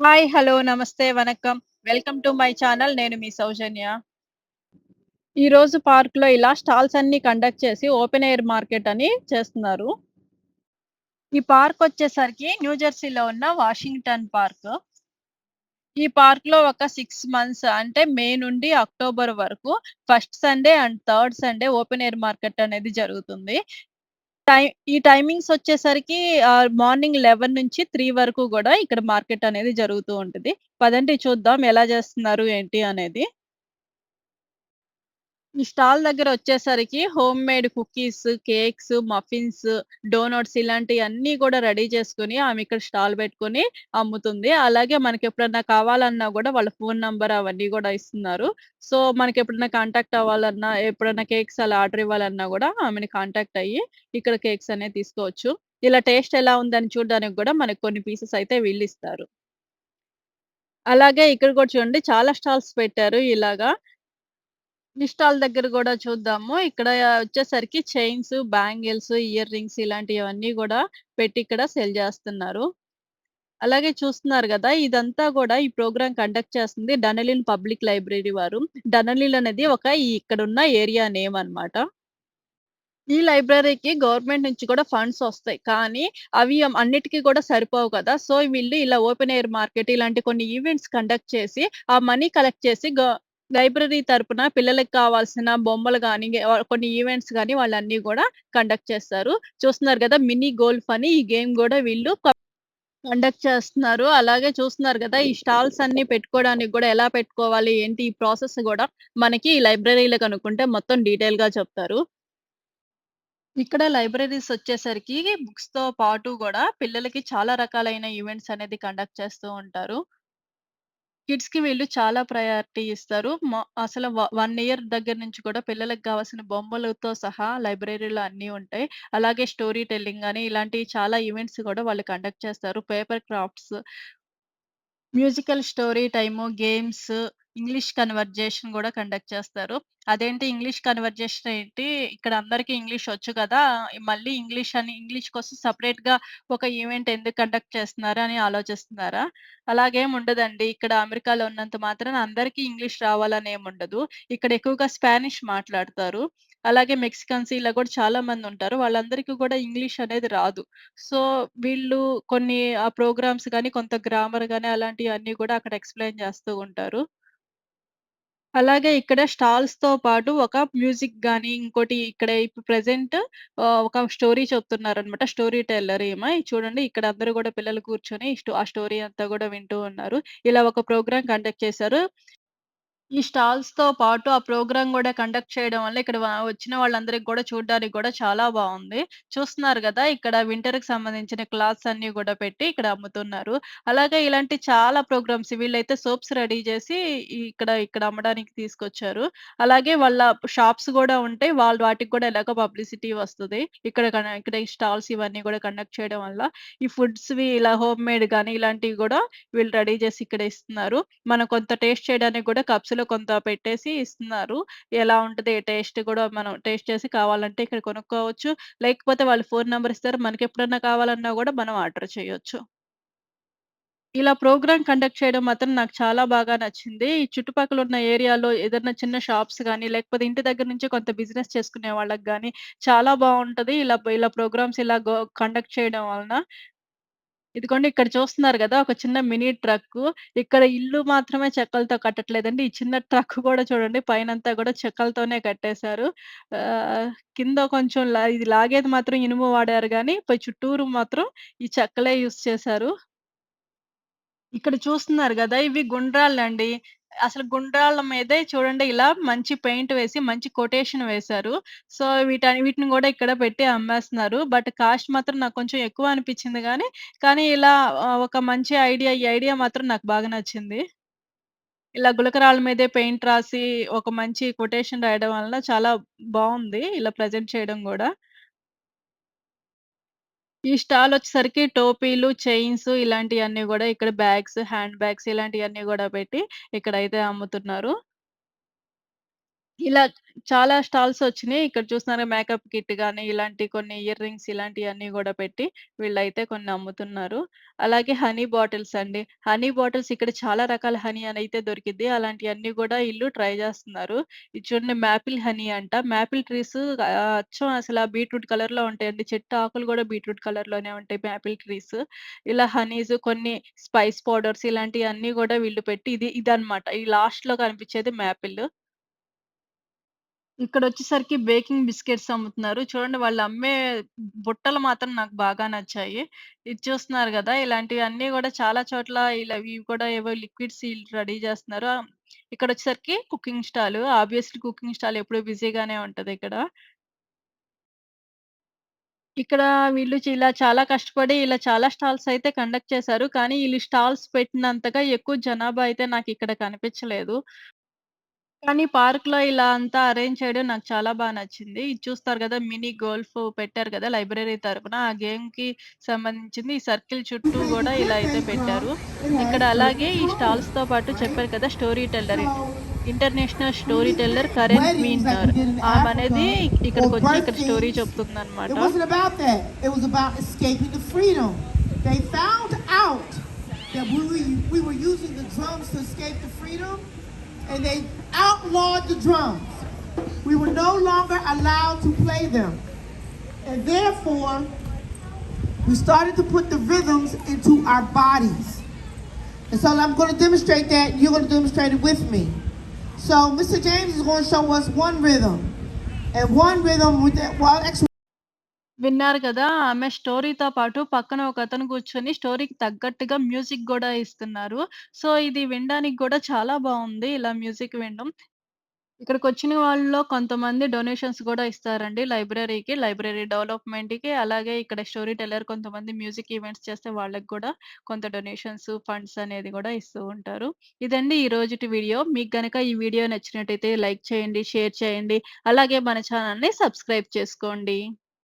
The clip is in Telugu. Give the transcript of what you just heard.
హాయ్. హలో. నమస్తే. వనకం వెల్కమ్ టు మై ఛానల్. నేను మీ సౌజన్య. ఈరోజు పార్క్‌లో ఇలా స్టాల్స్ అన్ని కండక్ట్ చేసి ఓపెన్ ఎయిర్ మార్కెట్ అని చేస్తున్నారు. ఈ పార్క్ వచ్చేసరికి న్యూజెర్సీలో ఉన్న వాషింగ్టన్ పార్క్. ఈ పార్క్‌లో ఒక సిక్స్ మంత్స్ అంటే మే నుండి అక్టోబర్ వరకు first Sunday and third Sunday open air market అనేది జరుగుతుంది. టైం ఈ టైమింగ్స్ వచ్చేసరికి ఆహ్, మార్నింగ్ 11 నుంచి 3 వరకు గూడా ఇక్కడ మార్కెట్ అనేది జరుగుతూ ఉంటది. పదండి చూద్దాం ఎలా చేస్తున్నారు ఏంటి అనేది. ఈ స్టాల్ దగ్గర వచ్చేసరికి homemade cookies, cakes, muffins, donuts ఇలాంటియన్నీ కూడా రెడీ చేసుకొని ఆమె ఇక్కడ స్టాల్ పెట్టుకొని అమ్ముతుంది. అలాగే మనకి ఎప్పుడన్నా కావాలన్నా కూడా వాళ్ళ ఫోన్ నంబర్ అవన్నీ కూడా ఇస్తున్నారు. సో, మనకి ఎప్పుడన్నా కాంటాక్ట్ అవ్వాలన్నా, ఎప్పుడన్నా కేక్స్ అలా ఆర్డర్ ఇవ్వాలన్నా కూడా ఆమెని కాంటాక్ట్ అయ్యి ఇక్కడ కేక్స్ అనేది తీసుకోవచ్చు. ఇలా టేస్ట్ ఎలా ఉందని చూడడానికి కూడా మనకు కొన్ని పీసెస్ అయితే వీళ్ళిస్తారు. అలాగే ఇక్కడ కూడా చూడండి చాలా స్టాల్స్ పెట్టారు ఇలాగా. ఈ స్టాల్ దగ్గర కూడా చూద్దాము. ఇక్కడ వచ్చేసరికి చైన్స్, బ్యాంగిల్స్, ఇయర్ రింగ్స్ ఇలాంటివన్నీ కూడా పెట్టి ఇక్కడ సెల్ చేస్తున్నారు అలాగే చూస్తున్నారు కదా ఇదంతా కూడా ఈ ప్రోగ్రామ్ కండక్ట్ చేస్తుంది డనలిన్ పబ్లిక్ లైబ్రరీ వారు. డనలిన్ అనేది ఒక ఇక్కడ ఉన్న ఏరియా నేమ్ అన్నమాట. ఈ లైబ్రరీకి గవర్నమెంట్ నుంచి కూడా ఫండ్స్ వస్తాయి కానీ అవి అన్నిటికీ కూడా సరిపోవు కదా! సో, వీళ్ళు ఇలా ఓపెన్ ఎయిర్ మార్కెట్ ఇలాంటి కొన్ని ఈవెంట్స్ కండక్ట్ చేసి, ఆ మనీ కలెక్ట్ చేసి గ లైబ్రరీ తరపున పిల్లలకి కావాల్సిన బొమ్మలు కానీ కొన్ని ఈవెంట్స్ గాని వాళ్ళన్నీ కూడా కండక్ట్ చేస్తారు. చూస్తున్నారు కదా మినీ గోల్ఫ్ అని ఈ గేమ్ కూడా వీళ్ళు కండక్ట్ చేస్తున్నారు. అలాగే చూస్తున్నారు కదా ఈ స్టాల్స్ అన్ని పెట్టుకోవడానికి కూడా ఎలా పెట్టుకోవాలి, ఏంటి ఈ ప్రాసెస్ కూడా మనకి ఈ లైబ్రరీలో కనుక్కుంటే మొత్తం డీటెయిల్గా చెప్తారు. ఇక్కడ లైబ్రరీస్ వచ్చేసరికి బుక్స్తో పాటు కూడా పిల్లలకి చాలా రకాలైన ఈవెంట్స్ అనేది కండక్ట్ చేస్తూ ఉంటారు. కిడ్స్‌కి వీళ్ళు చాలా ప్రయారిటీ ఇస్తారు. మొ అసలు వ 1 ఇయర్ దగ్గర నుంచి కూడా పిల్లలకి కావాల్సిన బొమ్మలతో సహా లైబ్రరీలో అన్నీ ఉంటాయి. అలాగే స్టోరీ టెల్లింగ్ అని ఇలాంటివి చాలా ఈవెంట్స్ కూడా వాళ్ళు కండక్ట్ చేస్తారు. Paper crafts musical story time, games, English conversation కూడా కండక్ట్ చేస్తారు. అదేంటి ఇంగ్లీష్ కన్వర్జేషన్ ఏంటి? ఇక్కడ అందరికీ ఇంగ్లీష్ వచ్చు కదా! మళ్ళీ ఇంగ్లీష్ అని ఇంగ్లీష్ కోసం సపరేట్గా ఒక ఈవెంట్ ఎందుకు కండక్ట్ చేస్తున్నారు అని ఆలోచిస్తున్నారా? అలాగేం ఉండదండి. ఇక్కడ అమెరికాలో ఉన్నంత మాత్రాన అందరికీ ఇంగ్లీష్ రావాలని ఏముండదు. ఇక్కడ ఎక్కువగా స్పానిష్ మాట్లాడతారు. అలాగే మెక్సికన్స్ ఇలా కూడా చాలా మంది ఉంటారు వాళ్ళందరికీ కూడా ఇంగ్లీష్ అనేది రాదు. సో, వీళ్ళు కొన్ని ఆ ప్రోగ్రామ్స్ కానీ కొంత గ్రామర్ కానీ అలాంటివన్నీ కూడా అక్కడ ఎక్స్‌ప్లెయిన్ చేస్తూ ఉంటారు. అలాగే ఇక్కడ స్టాల్స్తో పాటు ఒక మ్యూజిక్ గాని, ఇంకోటి ఇక్కడ ఇప్పుడు ప్రెసెంట్ ఒక స్టోరీ చెప్తున్నారు అనమాట స్టోరీ టెల్లర్ ఏమో చూడండి ఇక్కడ అందరూ కూడా పిల్లలు కూర్చొని ఆ స్టోరీ అంతా కూడా వింటూ ఉన్నారు. ఇలా ఒక ప్రోగ్రామ్ కండక్ట్ చేశారు. ఈ స్టాల్స్‌తో పాటు ఆ ప్రోగ్రామ్ గూడా కండక్ట్ చేయడం వల్ల ఇక్కడ వ వచ్చిన వాళ్ళందరికి గూడా చూడ్డానికి గూడా చాలా బావుంది. చూస్తున్నారు గదా! ఇక్కడ వింటర్‌కి సంబంధించిన క్లాత్స్ అన్నీ గూడా పెట్టి ఇక్కడ అమ్ముతున్నారు. అలాగే ఇలాంటి చాలా ప్రోగ్రామ్స్ వీళ్ళైతే సోప్స్ రెడీ జేసి ఇక్కడ ఇక్కడ అమ్మడానికి తీసుకొచ్చారు. అలాగే వాళ్ళ షాప్స్ గూడా ఉంటాయి. వాళ్ళు వాటికి కూడా ఎలాగో పబ్లిసిటీ వస్తది. ఇక్కడ కన ఇక్కడ ఈ స్టాల్స్ ఇవన్నీ గూడా కండక్ట్ చేయడం వల్ల. ఈ ఫుడ్స్‌వి ఇలా హోమ్ మేడ్ గాని ఇలాంటివి గూడా వీళ్ళు రెడీ జేసి ఇక్కడ ఇస్తున్నారు. మనం కొంత టేస్ట్ చేయడానికి గూడా కప్స్‌లో కొంత పెట్టేసి ఇస్తున్నారు. ఎలా ఉంటది టేస్ట్ కూడా మనం టేస్ట్ చేసి కావాలంటే ఇక్కడ కొనుక్కోవచ్చు. లేకపోతే వాళ్ళు ఫోన్ నెంబర్ ఇస్తారు. మనకి ఎప్పుడన్నా కావాలన్నా కూడా మనం ఆర్డర్ చేయొచ్చు. ఇలా ప్రోగ్రామ్ కండక్ట్ చేయడం మాత్రం నాకు చాలా బాగా నచ్చింది. ఈ చుట్టుపక్కల ఉన్న ఏరియాలో ఏదైనా చిన్న షాప్స్ కానీ లేకపోతే ఇంటి దగ్గర నుంచి కొంత బిజినెస్ చేసుకునే వాళ్ళకి కానీ చాలా బాగుంటుంది ఇలా ఇలా ప్రోగ్రామ్స్ ఇలా కండక్ట్ చేయడం వలన. ఇదిగోండి ఇక్కడ చూస్తున్నారు కదా ఒక చిన్న మినీ ట్రక్కు. ఇక్కడ ఇల్లు మాత్రమే చెక్కలతో కట్టట్లేదండి. ఈ చిన్న ట్రక్ కూడా చూడండి పైనంతా కూడా చెక్కలతోనే కట్టేశారు. కింద కొంచెం లా ఇది లాగేది మాత్రం ఇనుము వాడారు కానీ పై చుట్టూరు మాత్రం ఈ చెక్కలే యూస్ చేశారు. ఇక్కడ చూస్తున్నారు కదా ఇవి గుండ్రాళ్ళండి. అసలు గుండ్రాళ్ళ మీదే చూడండి ఇలా మంచి పెయింట్ వేసి, మంచి కొటేషన్ వేశారు. సో, వీటని వీటిని కూడా ఇక్కడ పెట్టి అమ్మేస్తున్నారు. బట్ కాస్ట్ మాత్రం నాకు కొంచెం ఎక్కువ అనిపించింది కానీ కానీ ఇలా ఒక మంచి ఐడియా ఈ ఐడియా మాత్రం నాకు బాగా నచ్చింది. ఇలా గులకరాళ్ళ మీదే పెయింట్ రాసి, ఒక మంచి కొటేషన్ రాయడం వలన చాలా బాగుంది ఇలా ప్రెజెంట్ చేయడం కూడా ఈ స్టాల్ వచ్చేసరికి టోపీలు, చైన్స్ ఇలాంటివన్నీ కూడా ఇక్కడ బ్యాగ్స్, హ్యాండ్ బ్యాగ్స్ ఇలాంటివన్నీ కూడా పెట్టి ఇక్కడైతే అమ్ముతున్నారు. ఇలా చాలా స్టాల్స్ వచ్చినాయి ఇక్కడ చూస్తున్నారు మేకప్ కిట్ గాని, ఇలాంటి కొన్ని ఇయర్ రింగ్స్ ఇలాంటియన్నీ గూడా పెట్టి వీళ్ళైతే కొన్ని అమ్ముతున్నారు. అలాగే హనీ బాటిల్స్ అండి. హనీ బాటిల్స్ ఇక్కడ చాలా రకాల హనీ అనైతే దొరికిద్ది. అలాంటియన్నీ గూడా ఈళ్ళు ట్రై జేస్తున్నారు. ఇది చూడండి మాపిల్ హనీ అంట. మాపిల్ ట్రీస్ ఆహ్, అచ్చం అసల బీట్రూట్ కలర్‌లో ఉంటాయండి. చెట్టు ఆకులు గూడా బీట్రూట్ కలర్‌లోనే ఉంటాయి మాపిల్ ట్రీస్. ఇలా హనీస్ కొన్ని స్పైస్ పౌడర్స్ ఇలాంటియన్నీ గూడా వీళ్ళు పెట్టి ఇది ఇదనమాట. ఈ లాస్ట్‌లో కనిపించేది మాపిల్. ఇక్కడొచ్చేసరికి బేకింగ్ బిస్కెట్స్ అమ్ముతున్నారు. చూడండి వాళ్ళు అమ్మే బుట్టలు మాత్రం నాకు బాగా నచ్చాయి. ఇది చూస్తున్నారు గదా! ఇలాంటివన్నీ గూడా చాలా చోట్ల ఇలా ఇవి కూడా ఏవో లిక్విడ్స్ ఈళ్ళు రెడీ జేస్తున్నారు. ఇక్కడ ఇక్కడొచ్చేసరికి cooking stall. Obviously cooking stall ఎప్పుడు బిజీగానే ఉంటదిక్కడ. ఇక్కడ వీళ్ళు ఇలా చాలా కష్టపడి ఇలా చాలా స్టాల్స్ అయితే కండక్ట్ చేశారు. కానీ ఈళ్ళు స్టాల్స్ పెట్టినంతగా ఎక్కువ జనాభా అయితే నాకిక్కడ కనిపించలేదు. కానీ పార్క్‌లో ఇలా అంతా అరేంజ్ చేయడం నాకు చాలా బా నచ్చింది. ఇది చూస్తారు గదా! మినీ గోల్ఫ్ పెట్టారు గదా! లైబ్రరీ తరపున. ఆ గేమ్‌కి సంబంధించింది ఈ సర్కిల్ చుట్టూ గూడా ఇలా అయితే పెట్టారు. ఇక్కడ అలాగే ఈ స్టాల్స్‌తో పాటు చెప్పారు కదా! Story teller. International story teller Karen అనేది ఆమనేది ఇక్కడికొచ్చి ఇక్కడ స్టోరీ చెప్తుంది చెప్తుందనమాట. They found out that we were, we were using the drums to escape the freedom, and they outlawed the drums. We were no longer allowed to play them. And therefore, we started to put the rhythms into our bodies. And so I'm going to demonstrate that. You're going to demonstrate it with me. So Mr. James is going to show us one rhythm. And one rhythm with that, well, actually, విన్నారు కదా! ఆమె స్టోరీతో పాటు పక్కన ఒకతను కూర్చొని స్టోరీకి తగ్గట్టుగా మ్యూజిక్ గూడా ఇస్తున్నారు. సో, ఇది వినడానికి గూడా చాలా బావుంది. ఇలా మ్యూజిక్ వినడం. ఇక్కడికొచ్చిన వాళ్ళలో కొంతమంది డొనేషన్స్ గూడా ఇస్తారండి లైబ్రరీకి. లైబ్రరీ డెవలప్‌మెంట్‌కి. అలాగే ఇక్కడ స్టోరీ టెల్లర్ కొంతమంది మ్యూజిక్ ఈవెంట్స్ చేస్తే వాళ్ళకి గూడా కొంత డొనేషన్స్, ఫండ్స్ అనేది గూడా ఇస్తూ ఉంటారు. ఇదండి ఈ రోజుటి వీడియో. మీకు గనక ఈ వీడియో నచ్చినట్టయితే లైక్ చేయండి, షేర్ చేయండి. అలాగే మన ఛానెల్‌ని సబ్స్క్రైబ్ చేసుకోండి.